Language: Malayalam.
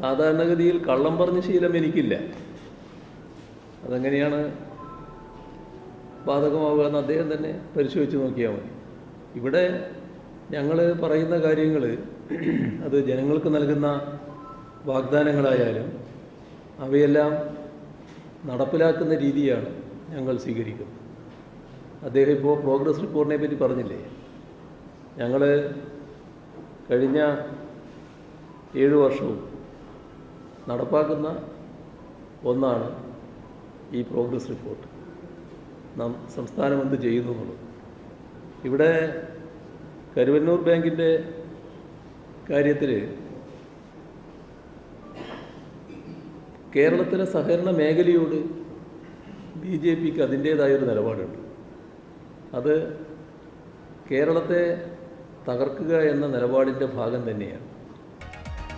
സാധാരണഗതിയിൽ കള്ളം പറഞ്ഞ ശീലം എനിക്കില്ല. അതെങ്ങനെയാണ് ബാധകമാവുക എന്ന് അദ്ദേഹം തന്നെ പരിശോധിച്ച് നോക്കിയാൽ മതി. ഇവിടെ ഞങ്ങൾ പറയുന്ന കാര്യങ്ങൾ അത് ജനങ്ങൾക്ക് നൽകുന്ന വാഗ്ദാനങ്ങളായാലും അവയെല്ലാം നടപ്പിലാക്കുന്ന രീതിയാണ് ഞങ്ങൾ സ്വീകരിക്കുന്നത്. അദ്ദേഹം ഇപ്പോൾ പ്രോഗ്രസ് റിപ്പോർട്ടിനെ പറ്റി പറഞ്ഞില്ലേ? ഞങ്ങൾ കഴിഞ്ഞ ഏഴ് വർഷവും നടപ്പാക്കുന്ന ഒന്നാണ് ഈ പ്രോഗ്രസ് റിപ്പോർട്ട് നാം സംസ്ഥാനം എന്ത് ചെയ്യുന്നു എന്നുള്ളത്. ഇവിടെ കരുവന്നൂർ ബാങ്കിന്റെ കാര്യത്തിൽ കേരളത്തിലെ സഹകരണ മേഖലയോട് ബി ജെ പിക്ക് അതിന്റേതായൊരു നിലപാടുണ്ട്. അത് കേരളത്തെ തകർക്കുക എന്ന നിലപാടിന്റെ ഭാഗം തന്നെയാണ്.